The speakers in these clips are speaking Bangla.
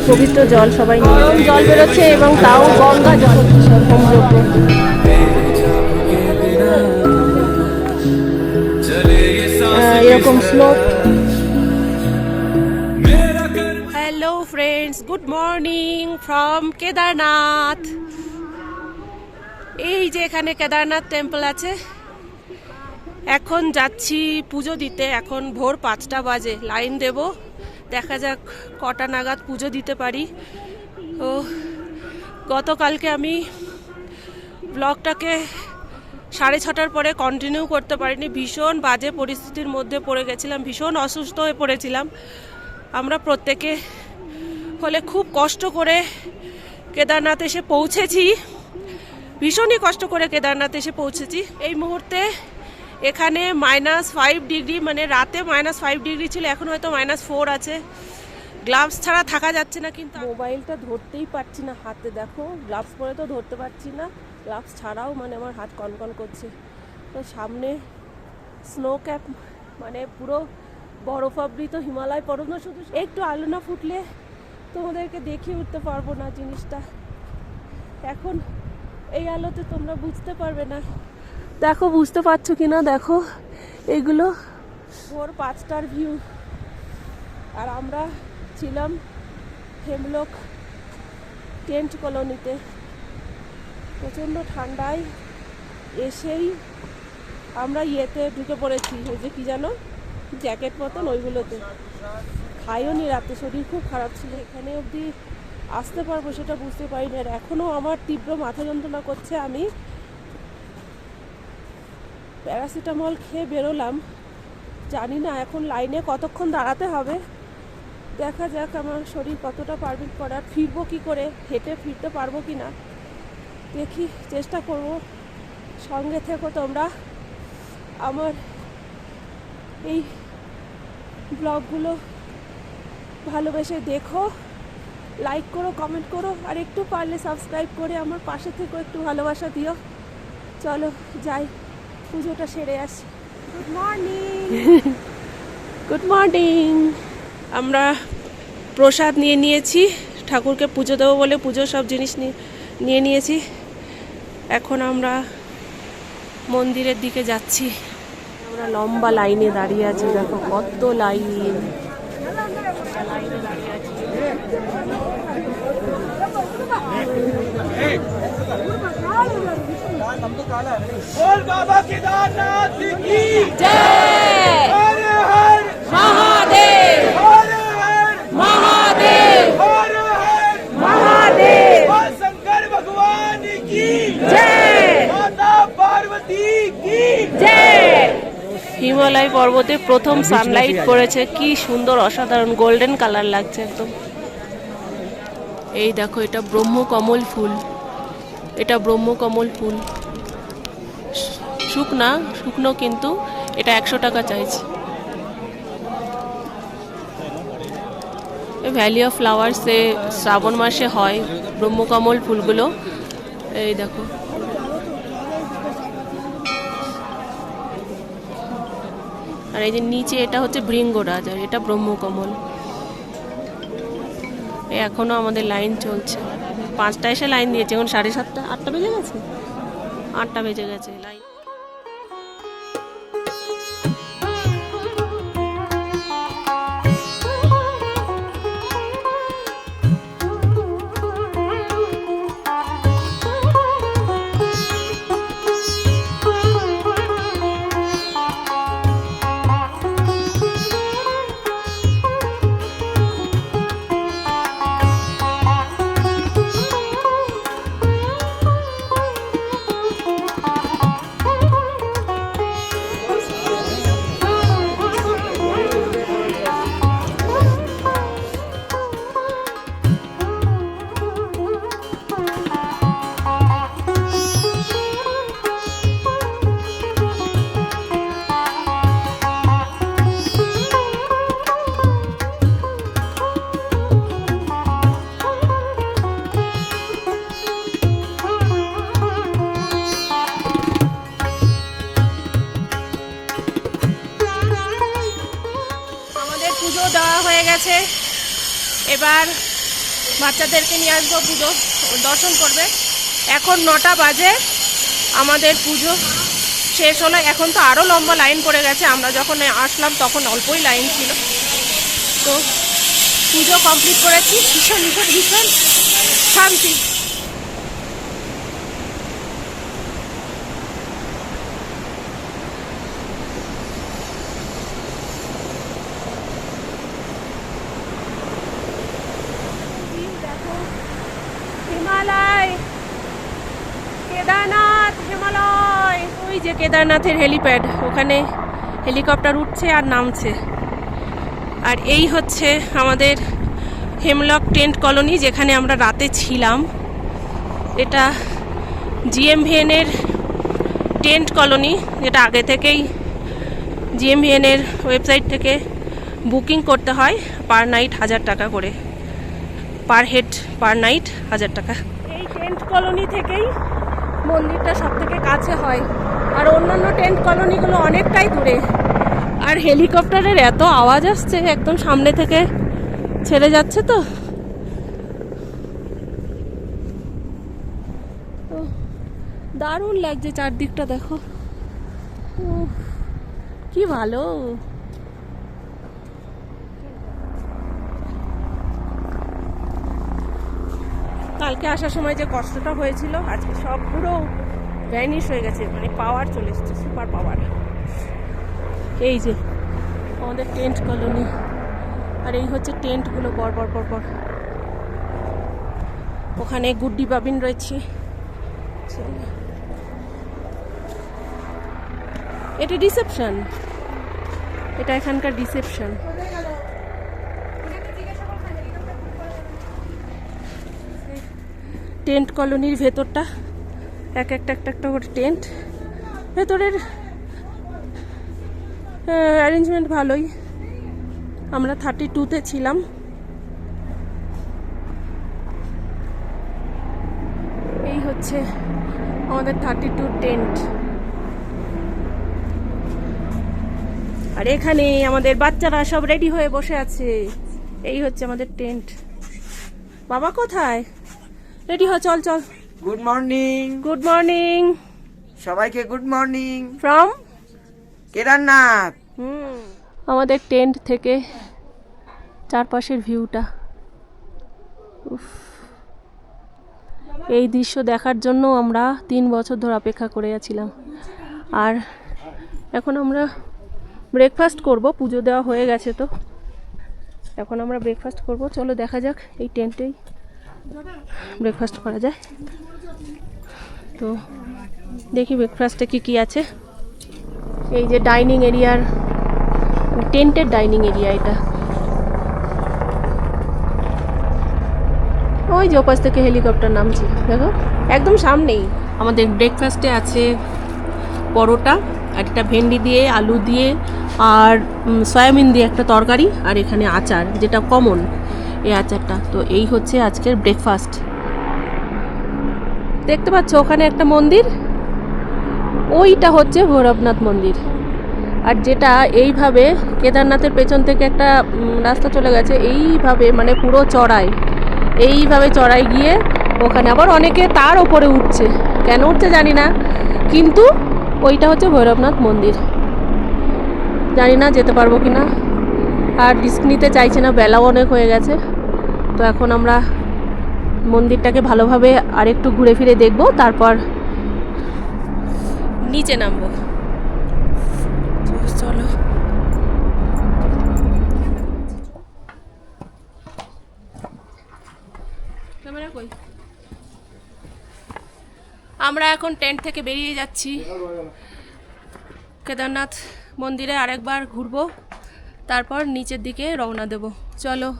মন্দিরের পবিত্র জল সবাই গরম জল বেরোচ্ছে এবং তাও গঙ্গা জল এরকম slope hello friends good morning from Kedarnath এই যে এখানে কেদারনাথ টেম্পল আছে। এখন যাচ্ছি পুজো দিতে, এখন ভোর পাঁচটা বাজে লাইন দেব। দেখা যাক কটা নাগাদ পুজো দিতে পারি। তো গতকালকে আমি ব্লগটাকে সাড়ে ছটার পরে কন্টিনিউ করতে পারিনি। ভীষণ বাজে পরিস্থিতির মধ্যে পড়ে গেছিলাম, ভীষণ অসুস্থ হয়ে পড়েছিলাম। আমরা প্রত্যেকে ফলে খুব কষ্ট করে কেদারনাথ এসে পৌঁছেছি। ভীষণই কষ্ট করে কেদারনাথ এসে পৌঁছেছি। এই মুহূর্তে এখানে মাইনাস ফাইভ ডিগ্রি মানে রাতে মাইনাস ফাইভ ডিগ্রি ছিল, এখন হয়তো মাইনাস ফোর আছে। গ্লাভস ছাড়া থাকা যাচ্ছে না কিন্তু মোবাইলটা ধরতেই পারছি না হাতে, দেখো। গ্লাভস পরে তো ধরতে পারছি না। গ্লাভস ছাড়াও মানে আমার হাত কনকন করছে। তো সামনে স্নো ক্যাপ মানে পুরো বরফাবৃত হিমালয় পর্বত, শুধু একটু আলো না ফুটলে তোমাদেরকে দেখিয়ে উঠতে পারব না জিনিসটা। এখন এই আলোতে তোমরা বুঝতে পারবে না দেখো, বুঝতে পারছ কি না দেখো, এগুলো ভোর পাঁচটার ভিউ আর আমরা ছিলাম হেমলক টেন্ট কলোনিতে। প্রচণ্ড ঠান্ডায় এসেই আমরা ইয়েতে ঢুকে পড়েছি। ওই যে কী জানো? জ্যাকেট মতন ওইগুলোতে। খাইও নি রাতে, শরীর খুব খারাপ ছিল। এখানে অবধি আসতে পারব সেটা বুঝতে পারিনি। আর এখনও আমার তীব্র মাথা যন্ত্রণা করছে আমি। প্যারাসিটামল খেয়ে বেরোলাম। জানি না এখন লাইনে কতক্ষণ দাঁড়াতে হবে। দেখা যাক আমার শরীর কতটা পারমিট করার ফিরবো কি করে? হেঁটে ফিরতে পারব কি না? দেখি, চেষ্টা করব। সঙ্গে থেকো তোমরা। আমার এই ব্লগগুলো ভালোবেসে দেখো। লাইক করো, কমেন্ট করো, আর একটু পারলে সাবস্ক্রাইব করে আমার পাশে থেকেও একটু ভালোবাসা দিও। চলো, যাই। পুজোটা সেরে আসি। গুড মর্নিং গুড মর্নিং আমরা প্রসাদ নিয়ে নিয়েছি ঠাকুরকে পুজো দেবো বলে পুজোর সব জিনিস নিয়ে নিয়ে নিয়েছি। এখন আমরা মন্দিরের দিকে যাচ্ছি। আমরা লম্বা লাইনে দাঁড়িয়ে আছি দেখো কত লাইন। লাইনে দাঁড়িয়ে আছি बोल बाबा केदारनाथ की জয় हर हर মহাদেব हर हर মহাদেব हर हर মহাদেব बोल शंकर भगवान की জয় माता पार्वती की হিমালয় পর্বতে প্রথম সানলাইট পড়েছে কি সুন্দর অসাধারণ গোল্ডেন কালার লাগছে একদম এই দেখো এটা ব্রহ্মকমল ফুল এটা ব্রহ্মকমল ফুল শু- শুকনা, শুকনো কিন্তু এটা একশো টাকা চাইছে। ভ্যালি অফ ফ্লাওয়ার্সে শ্রাবণ মাসে হয় ব্রহ্মকমল ফুলগুলো। এই দেখো। আর এই যে নিচে এটা হচ্ছে ভৃঙ্গরাজ, আর এটা ব্রহ্মকমল। এই এখনও আমাদের লাইন চলছে। পাঁচটা এসে লাইন দিয়েছে, এখন সাড়ে সাতটা, আটটা বেজে গেছে? আটটা বেজে গেছে, লাইন। বাচ্চাদেরকে নিয়ে আসব, পুজো, দর্শন করবে। এখন নটা বাজে, আমাদের পুজো শেষ হলো। এখন তো আরও লম্বা লাইন পড়ে গেছে, আমরা যখন আসলাম তখন অল্পই লাইন ছিল। তো পুজো কমপ্লিট করেছি, ভীষণ ভীষণ ভীষণ শান্তি হিমালয় কেদারনাথ হিমালয় ওই যে কেদারনাথের হেলিপ্যাড ওখানে হেলিকপ্টার উঠছে আর নামছে। আর এই হচ্ছে আমাদের হেমলক টেন্ট কলোনি, যেখানে আমরা রাতে ছিলাম। এটা জিএমভিএনের টেন্ট কলোনি, যেটা আগে থেকেই জিএমভিএনের ওয়েবসাইট থেকে বুকিং করতে হয় পার নাইট হাজার টাকা করে। পার হেড পার নাইট হাজার টাকা। এই টেন্ট কলোনি থেকেই মন্দিরটা সব থেকে কাছে হয়। আর অন্যান্য টেন্ট কলোনিগুলো অনেকটাই দূরে। আর হেলিকপ্টারের এত আওয়াজ আসছে, একদম সামনে থেকে ছেড়ে যাচ্ছে তো। দারুণ লাগছে চারদিকটা, দেখো। কি ভালো। কালকে আসার সময় যে কষ্টটা হয়েছিল, আজকে সব পুরো ভ্যানিশ হয়ে গেছে মানে পাওয়ার চলে এসেছে সুপার পাওয়ার এই যে, আমাদের টেন্ট কলোনি আর এই হচ্ছে টেন্টগুলো পর পর পর পর। ওখানে গুড্ডি বাবিন রয়েছে। এটা রিসেপশন এটা এখানকার রিসেপশন টেন্ট কলোনির ভেতরটা। এক একটা একটা একটা করে টেন্ট ভেতরের অ্যারেঞ্জমেন্ট ভালোই। আমরা থার্টি টুতে ছিলাম। এই হচ্ছে আমাদের থার্টি টু টেন্ট আর এখানে আমাদের বাচ্চারা সব রেডি হয়ে বসে আছে। এই হচ্ছে আমাদের টেন্ট বাবা কোথায়? রেডি হ, চল চল। গুড মর্নিং গুড মর্নিং সবাইকে গুড মর্নিং ফ্রম কেদারনাথ। আমাদের টেন্ট থেকে চারপাশের ভিউটা উফ। এই দৃশ্য দেখার জন্য আমরা তিন বছর ধরে অপেক্ষা করে আছিলাম। আর এখন আমরা ব্রেকফাস্ট করব পুজো দেওয়া হয়ে গেছে তো। এখন আমরা ব্রেকফাস্ট করব চলো দেখা যাক এই টেন্টেই ব্রেকফাস্ট করা যায়। তো দেখি ব্রেকফাস্টে কি কি আছে। এই যে ডাইনিং এরিয়ার টেন্টের ডাইনিং এরিয়া এটা। ওই যে ওপাশ থেকে হেলিকপ্টার নামছে, দেখো, একদম সামনেই। আমাদের ব্রেকফাস্টে আছে পরোটা আর একটা ভেন্ডি দিয়ে, আলু দিয়ে, আর সয়াবিন দিয়ে একটা তরকারি, আর এখানে আচার, যেটা কমন এই আচারটা। তো এই হচ্ছে আজকের ব্রেকফাস্ট দেখতে পাচ্ছ ওখানে একটা মন্দির? ওইটা হচ্ছে ভৈরবনাথ মন্দির। আর যেটা এইভাবে কেদারনাথের পেছন থেকে একটা রাস্তা চলে গেছে, এইভাবে মানে পুরো চড়াই। এইভাবে চড়াই গিয়ে ওখানে আবার অনেকে তার ওপরে উঠছে। কেন উঠছে জানি না, কিন্তু ওইটা হচ্ছে ভৈরবনাথ মন্দির। জানি না যেতে পারব কি না আর রিস্ক নিতে চাইছে না, বেলাও অনেক হয়ে গেছে। তো এখন আমরা মন্দিরটাকে ভালোভাবে আরেকটু ঘুরে ফিরে দেখব, তারপর নিচে নামবো। চলো। আমরা এখন টেন্ট থেকে বেরিয়ে যাচ্ছি। কেদারনাথ মন্দিরে আরেকবার ঘুরবো, তারপর নিচের দিকে রওনা দেব। চলো।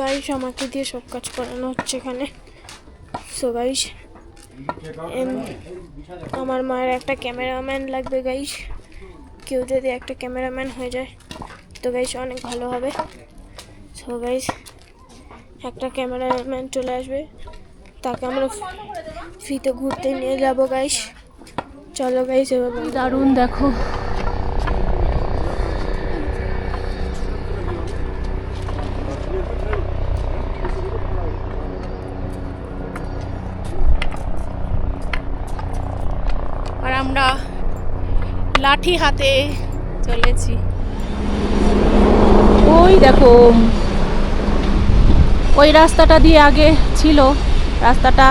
গাইস আমাকে দিয়ে সব কাজ করানো হচ্ছে এখানে। সো গাইস আমার মায়ের একটা ক্যামেরাম্যান লাগবে গাইস কেউ যদি একটা ক্যামেরাম্যান হয়ে যায়, তো গাইস অনেক ভালো হবে। সো গাইস একটা ক্যামেরাম্যান চলে আসবে, তাকে আমরা ফ্রিতে ঘুরতে নিয়ে যাব গাইস চলো গাইস এবার দারুণ, দেখো। আর আমরা লাঠি হাতে চলেছি। ওই দেখো, ওই রাস্তাটা দিয়ে আগে ছিল, রাস্তাটা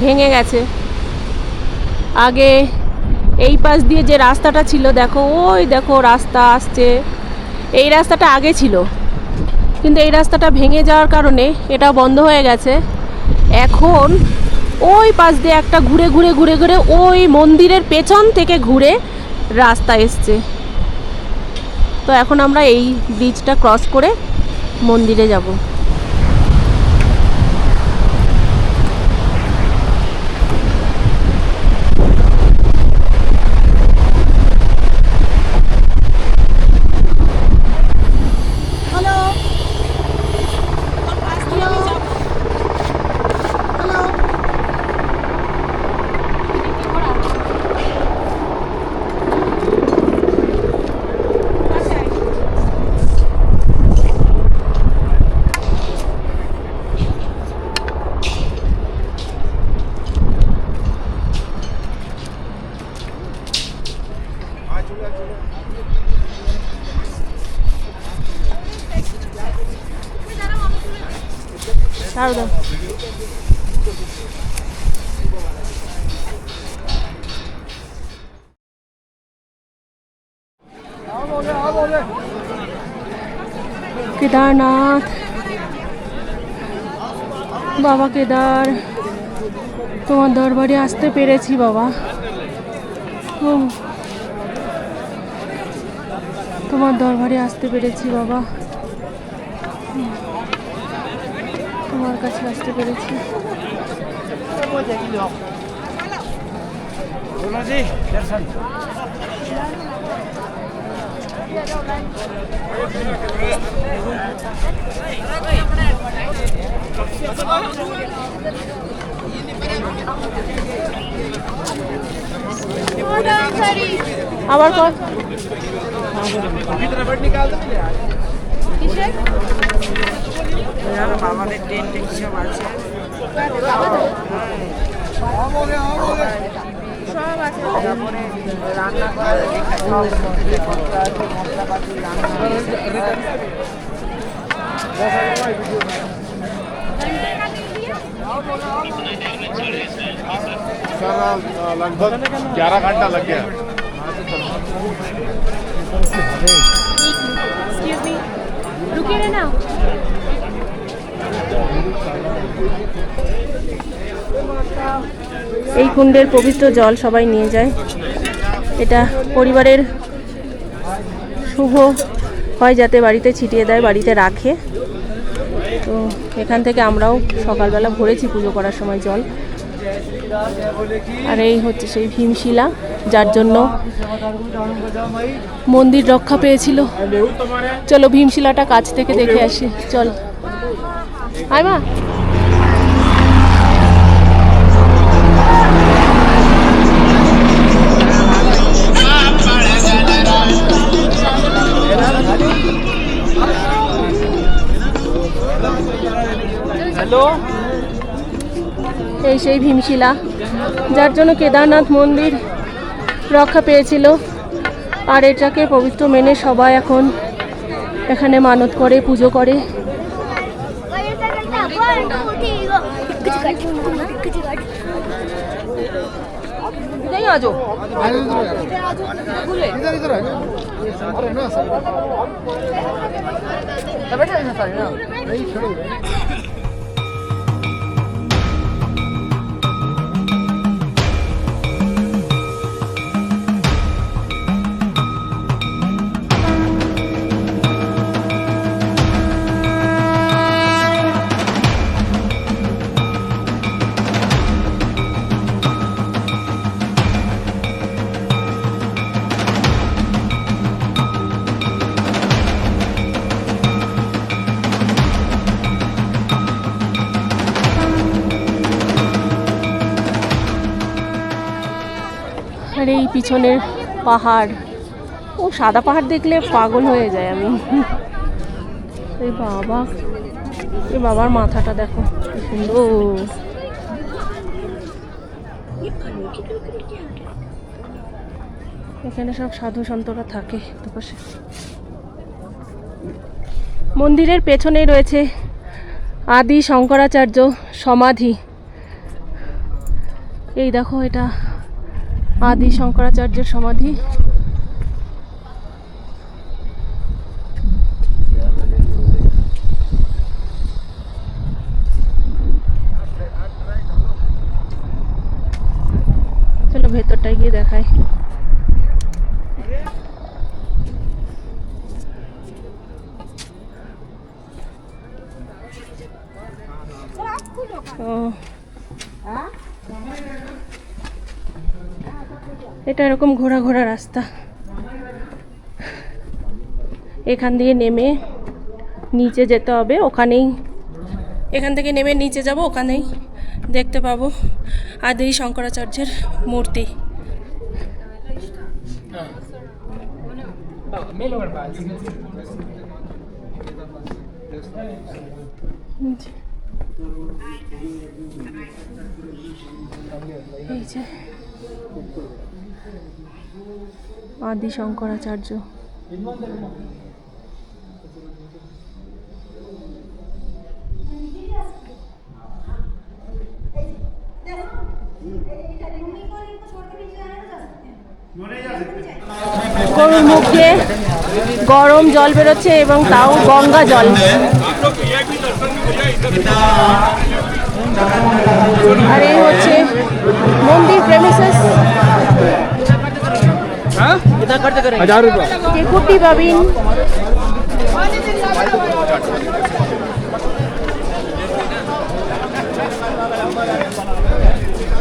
ভেঙে গেছে। আগে এই পাশ দিয়ে যে রাস্তাটা ছিল, দেখো, ওই দেখো রাস্তা আসছে। এই রাস্তাটা আগে ছিল, কিন্তু এই রাস্তাটা ভেঙে যাওয়ার কারণে এটা বন্ধ হয়ে গেছে। এখন ওই পাশ দিয়ে একটা ঘুরে ঘুরে ঘুরে ঘুরে ওই মন্দিরের পেছন থেকে ঘুরে রাস্তা এসছে। তো এখন আমরা এই ব্রিজটা ক্রস করে মন্দিরে যাব। কেদারনাথ। বাবা কেদার তোমার দরবারে আসতে পেরেছি বাবা। তোমার দরবারে আসতে পেরেছি বাবা হুম। তোমার কাছে আসতে পেরেছি। আবার কর। জানো আমাদের টেন্ট টেন্ট সব আছে তারপরে রান্না করা সব জিনিসপত্র আছে, মশলাপাতি, রান্না আছে। सर लगभग ग्यारह घंटा लग गया एक्सक्यूज मी रुकिए रहना এই কুণ্ডের পবিত্র জল সবাই নিয়ে যায়। এটা পরিবারের শুভ হয় যাতে বাড়িতে ছিটিয়ে দেয়, বাড়িতে রাখে। তো এখান থেকে আমরাও সকালবেলা ভরেছি পুজো করার সময় জল। আর এই হচ্ছে সেই ভীমশিলা, যার জন্য মন্দির রক্ষা পেয়েছিল। চলো ভীমশিলাটা কাছ থেকে দেখে আসি, চল। এই সেই ভীমশিলা যার জন্য কেদারনাথ মন্দির রক্ষা পেয়েছিল। আর এটাকে পবিত্র মেনে সবাই এখন এখানে মানত করে পুজো করে। 우와 이거 어떻게 이거 그치 가지고 그치 가지 기다려 아주. 아니 들어요. 그래. 기다리 들어요. 그래 나왔어. 나 배탈 났어요. 에이 আর এই পিছনের পাহাড়। ও, সাদা পাহাড় দেখলে পাগল হয়ে যায় আমি। এই বাবা, এই বাবার মাথাটা দেখো সুন্দর। এখানে সব সাধু সন্তরা থাকে দুপাশে। মন্দিরের পেছনেই রয়েছে আদি শঙ্করাচার্য সমাধি। এই দেখো, এটা আদি শঙ্করাচার্যের সমাধি। চলো ভেতরটায় গিয়ে দেখাই। ও। এটা এরকম ঘোরা ঘোরা রাস্তা। এখান দিয়ে নেমে নিচে যেতে হবে, ওখানেই। এখান থেকে নেমে নিচে যাব, ওখানেই দেখতে পাবো আদি শঙ্করাচার্যের মূর্তি। এই যে। আদি শঙ্করাচার্য। গরুর গরম জল বেরোচ্ছে এবং তাও গঙ্গা জল। আর এই হচ্ছে মন্দির প্রেমিসেস हजार रुपया যে কুটি পাবিন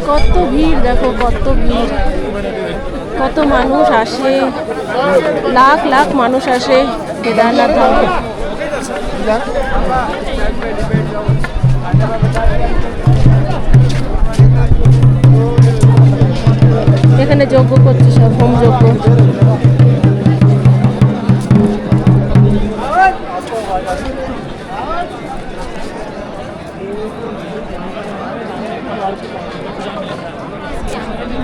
কত ভিড় দেখো কত ভিড় কত মানুষ আসে লাখ লাখ মানুষ আসে কেদারনাথ ধামে এখানে যজ্ঞ করছে সব, হোম যজ্ঞ।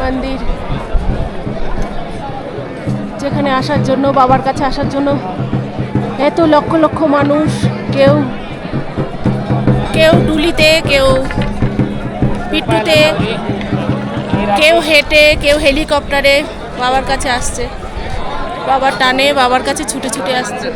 মন্দির। যেখানে আসার জন্য, বাবার কাছে আসার জন্য এত লক্ষ লক্ষ মানুষ, কেউ কেউ ডুলিতে কেউ পিটুতে কেউ হেঁটে কেউ হেলিকপ্টারে বাবার কাছে আসছে। বাবার টানে বাবার কাছে ছুটে ছুটে আসছে।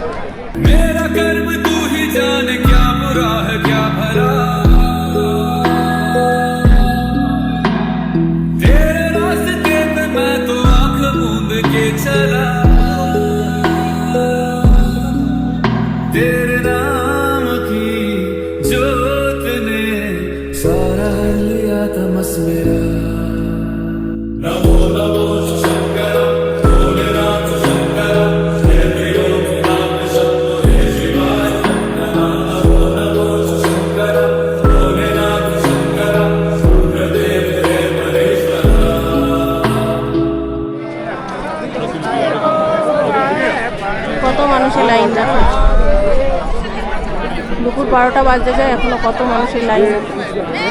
বাজতে যায়, এখনও কত মানুষের লাইন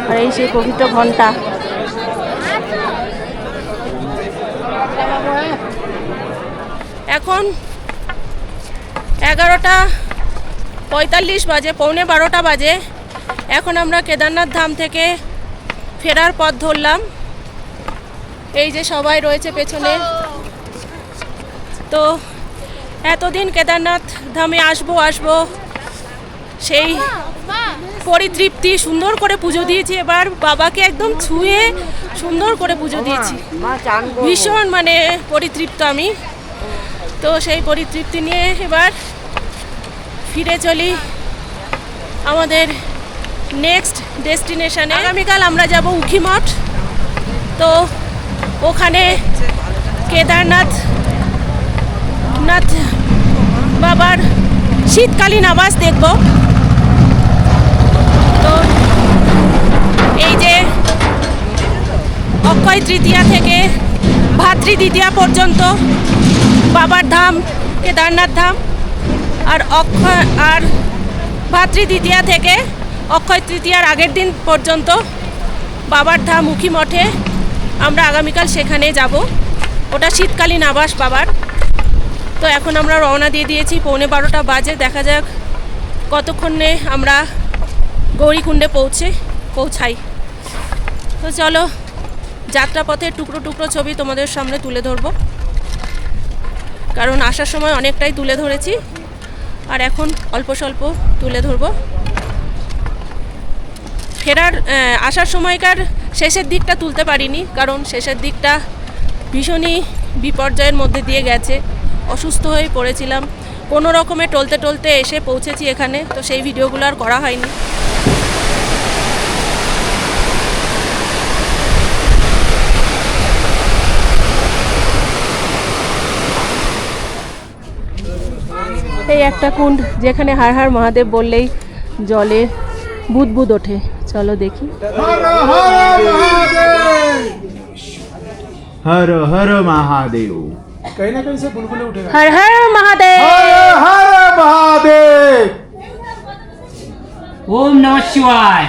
আর এই সেই পবিত্র ঘণ্টা। এখন এগারোটা পঁয়তাল্লিশ বাজে, পৌনে বারোটা বাজে। এখন আমরা কেদারনাথ ধাম থেকে ফেরার পথ ধরলাম। এই যে সবাই রয়েছে পেছনে। তো এতদিন কেদারনাথ ধামে আসব আসব। সেই পরিতৃপ্তি, সুন্দর করে পুজো দিয়েছি। এবার বাবাকে একদম ছুঁয়ে সুন্দর করে পুজো দিয়েছি। ভীষণ মানে পরিতৃপ্ত আমি। তো সেই পরিতৃপ্তি নিয়ে এবার ফিরে চলি আমাদের নেক্সট ডেস্টিনেশনে আগামীকাল আমরা যাব উখিমঠ তো ওখানে কেদারনাথ, নাথ বাবার শীতকালীন আবাস দেখব। তো এই যে অক্ষয় তৃতীয়া থেকে ভাতৃ দ্বিতীয়া পর্যন্ত, বাবার ধাম, কেদারনাথ ধাম, আর অক্ষয়, আর ভাতৃ দ্বিতীয়া থেকে অক্ষয় তৃতীয়ার আগের দিন পর্যন্ত বাবার ধাম মুখী মঠে আমরা আগামীকাল সেখানে যাব। ওটা শীতকালীন আবাস বাবার। তো এখন আমরা রওনা দিয়ে দিয়েছি, পৌনে বারোটা বাজে। দেখা যাক কতক্ষণে আমরা গৌরীকুণ্ডে পৌঁছে, পৌঁছাই। তো চলো, যাত্রাপথের টুকরো টুকরো ছবি তোমাদের সামনে তুলে ধরবো। কারণ আসার সময় অনেকটাই তুলে ধরেছি, আর এখন অল্প স্বল্প তুলে ধরবো। ফেরার আসার সময়কার শেষের দিকটা তুলতে পারিনি, কারণ শেষের দিকটা ভীষণই বিপর্যয়ের মধ্যে দিয়ে গেছে। অসুস্থ হয়ে পড়েছিলাম। কোনো রকমে টলতে টলতে এসে পৌঁছেছি এখানে, তো সেই ভিডিওগুলো আর করা হয়নি। এই একটা কুণ্ড যেখানে হার হার মহাদেব বললেই জলে বুদবুদ ওঠে। চলো দেখি। হর হর মহাদেব! হর হর মহাদেব। হর মহাদেব! ওম নমঃ শিবায়।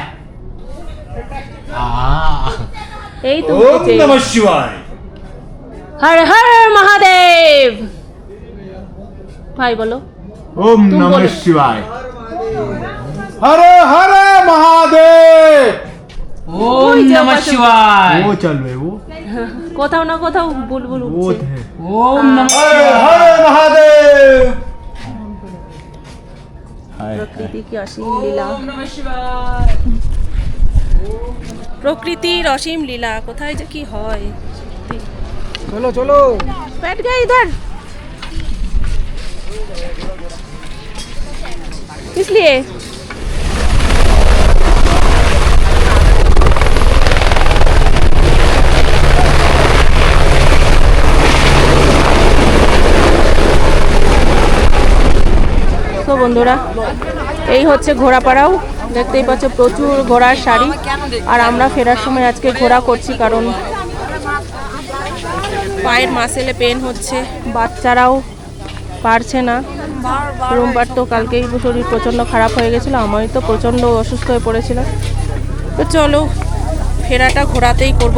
এই তো ওম নমঃ শিবায়। হর হর মহাদেব! ভাই বলো। ওম নম শিবায়। হরে হরে মহাদেব। ওম নম শিবায়। ও চলবে ও। কোথাও না কোথাও বুলবুল উঠছে। ওম নম হরে মহাদেব। প্রকৃতি কি অসীম প্রকৃতির অসীম লীলা কোথায় যে কি হয়। চলো চলো। ব্যাট গাই ধর। इसलिए তো বন্ধুরা এই হচ্ছে ঘোড়াপাড়াও দেখতেই পাচ্ছ প্রচুর ঘোড়ার শাড়ি আর আমরা ফেরার সময় আজকে ঘোড়া করছি কারণ পায়ের মাসেলে পেন হচ্ছে বাচ্চারাও পারছে না রুমবার তো কালকেই শরীর প্রচণ্ড খারাপ হয়ে গেছিল আমি তো প্রচণ্ড অসুস্থ হয়ে পড়েছিলাম তো চলো, ফেরাটা ঘোরাতেই করব।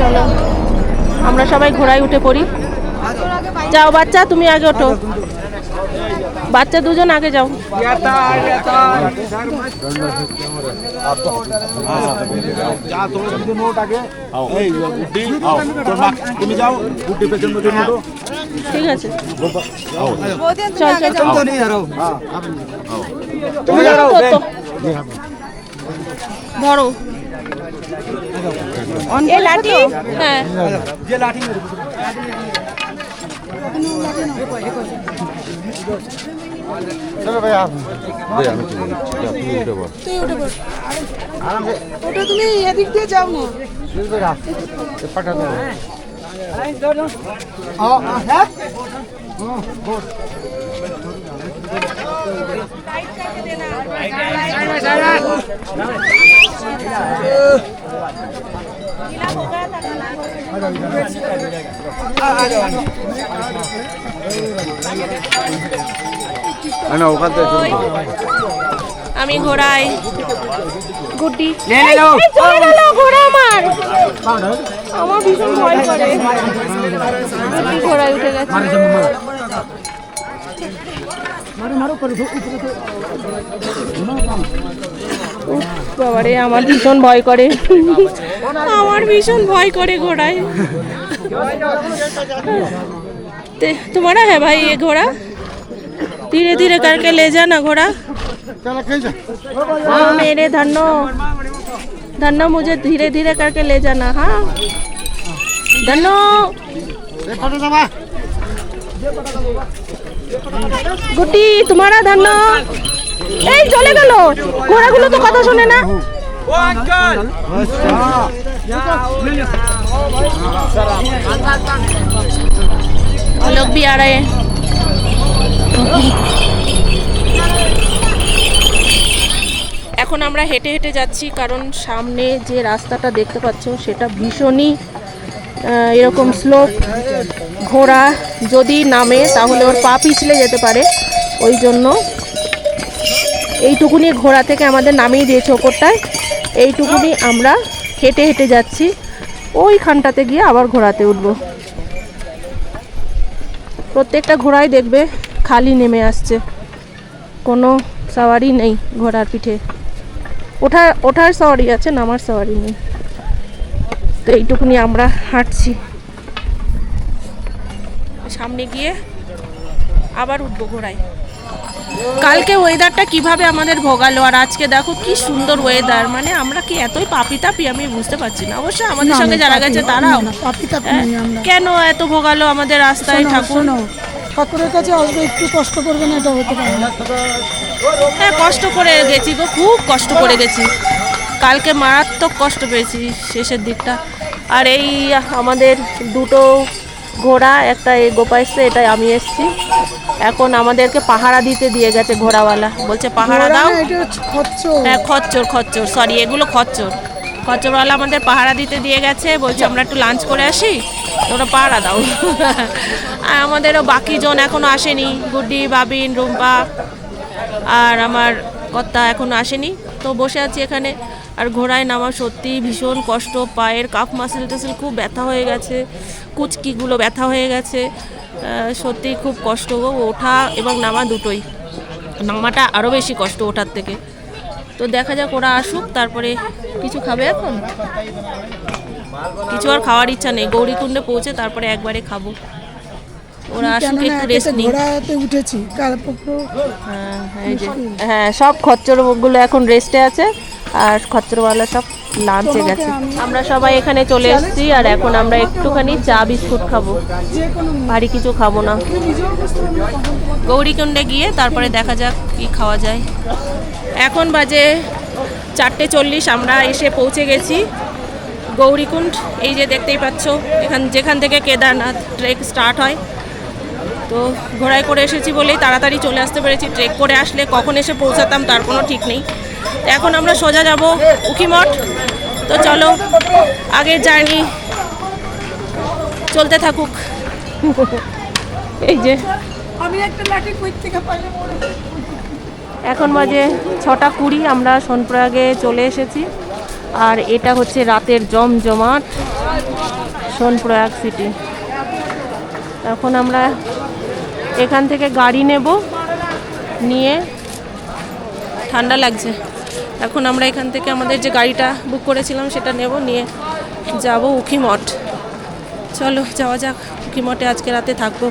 চলো, আমরা সবাই ঘোড়ায় উঠে পড়ি। যাও বাচ্চা, তুমি আগে ওঠো। বাচ্চা দুজন আগে যাও। তুমি যাও গুটি পেছন পেছন ওঠো ঠিক আছে চল চল চল তুমি তো ধরো এ লাঠি হ্যাঁ আমি ঘোড়ায় গুড্ডি নে নে নাও। এই চলে গেল ঘোড়া আমার আমার ভীষণ ভয় করে গুড্ডি ঘোড়ায় উঠে গেছে উফ, বাবারে আমার ভীষণ ভয় করে আমার ভীষণ ভয় করে ঘোড়ায় ते- तुम्हारा है भाई ये घोड़ा धीरे धीरे करके ले जाना घोड़ा हाँ मेरे धन्नो धन्नो मुझे धीरे धीरे करके ले जाना हाँ धन्नो গুটি তোমারা ধান্য এই চলে গেল ঘোড়াগুলো তো কথা শোনে না वो लोग भी आ रहे हैं এখন আমরা হেঁটে হেঁটে যাচ্ছি, কারণ সামনে যে রাস্তাটা দেখতে পাচ্ছ সেটা ভীষণই এরকম স্লোপ ঘোড়া যদি নামে তাহলে ওর পা পিছলে যেতে পারে। ওই জন্য এইটুকুনি ঘোড়া থেকে আমাদের নামিয়ে দিয়েছে ওপরটায়। এইটুকুনি আমরা হেঁটে হেঁটে যাচ্ছি। ওইখানটাতে গিয়ে আবার ঘোড়াতে উঠবো। প্রত্যেকটা ঘোড়াই দেখবে খালি নেমে আসছে। কোনো সাওয়ারি নেই ঘোড়ার পিঠে। ওঠার ওঠার সাওয়ারি আছে নামার সাওয়ারি নেই। তো এইটুকুনি আমরা হাঁটছি। সামনে গিয়ে আবার উঠবো ঘোড়ায়। কালকে ওয়েদারটা কীভাবে আমাদের ভোগালো আর আজকে দেখো কি সুন্দর ওয়েদার মানে আমরা কি এতই পাপি তাপি আমি বুঝতে পারছি না। অবশ্যই আমাদের সঙ্গে যারা গেছে তারাও। হ্যাঁ, কেন এত ভোগালো আমাদের রাস্তায় ঠাকুর? ঠাকুরের কাছে আসবে একটু কষ্ট করবে না এটা হতে পারে হ্যাঁ কষ্ট করে গেছি গো খুব কষ্ট করে গেছি। কালকে মারাত্মক কষ্ট পেয়েছি শেষের দিকটা। আর এই আমাদের দুটো ঘোড়া একটা এই গোপা এসছে এটা আমি এসছি। এখন আমাদেরকে পাহারা দিতে দিয়ে গেছে ঘোড়াওয়ালা। বলছে পাহারা দাও। হ্যাঁ খচ্চর খচ্চর সরি এগুলো খচ্চর। খচ্চরওয়ালা আমাদের পাহারা দিতে দিয়ে গেছে বলছে আমরা একটু লাঞ্চ করে আসি। তোমরা পাহারা দাও। আর আমাদেরও বাকি জন এখনও আসেনি। গুড্ডি, বাবিন, রুম্পা আর আমার কর্তা এখনও আসেনি। তো বসে আছি এখানে। আর ঘোড়ায় নামা সত্যি ভীষণ কষ্ট। পায়ের কাফ মাসেল টাসেল খুব ব্যথা হয়ে গেছে। কুচকিগুলো ব্যথা হয়ে গেছে। সত্যি খুব কষ্ট গো। ওঠা এবং নামা দুটোই। নামাটা আরও বেশি কষ্ট ওঠার থেকে। তো দেখা যাক ওরা আসুক, তারপরে কিছু খাবে এখন? কিছু আর খাওয়ার ইচ্ছা নেই। গৌরীকুণ্ডে পৌঁছে তারপরে একবারে খাব। ওরা আসুক একটু রেস্ট নিই ঘোড়াতে উঠেছি হ্যাঁ, এই যে। হ্যাঁ সব খচ্চরগুলো এখন রেস্টে আছে আর খচ্চরওয়ালা সব লাঞ্চে গেছে। আমরা সবাই এখানে চলে এসেছি আর এখন আমরা একটুখানি চা বিস্কুট খাব। ভারী কিছু খাব না। গৌরীকুণ্ডে গিয়ে তারপরে দেখা যাক কি খাওয়া যায়। এখন বাজে চারটে চল্লিশ আমরা এসে পৌঁছে গেছি। গৌরীকুণ্ড এই যে দেখতেই পাচ্ছ এখান যেখান থেকে কেদারনাথ ট্রেক স্টার্ট হয়। তো ঘোড়ায় করে এসেছি বলেই তাড়াতাড়ি চলে আসতে পেরেছি। ট্রেক করে আসলে কখন এসে পৌঁছাতাম তার কোনো ঠিক নেই। এখন আমরা সোজা যাব উখিমঠ তো চলো আগের জার্নি চলতে থাকুক। এই যে। আমি একটা লাঠি কই থেকে এখন বাজে ছটা কুড়ি আমরা সোনপ্রয়াগে চলে এসেছি। আর এটা হচ্ছে রাতের জমজমাট সোনপ্রয়াগ সিটি। এখন আমরা এখান থেকে গাড়ি নেব, নিয়ে ঠান্ডা লাগছে। এখন আমরা এখান থেকে আমাদের যে গাড়িটা বুক করেছিলাম সেটা নেব, নিয়ে যাব উখিমঠ চলো, যাওয়া যাক। উখিমঠে আজকে রাতে থাকব।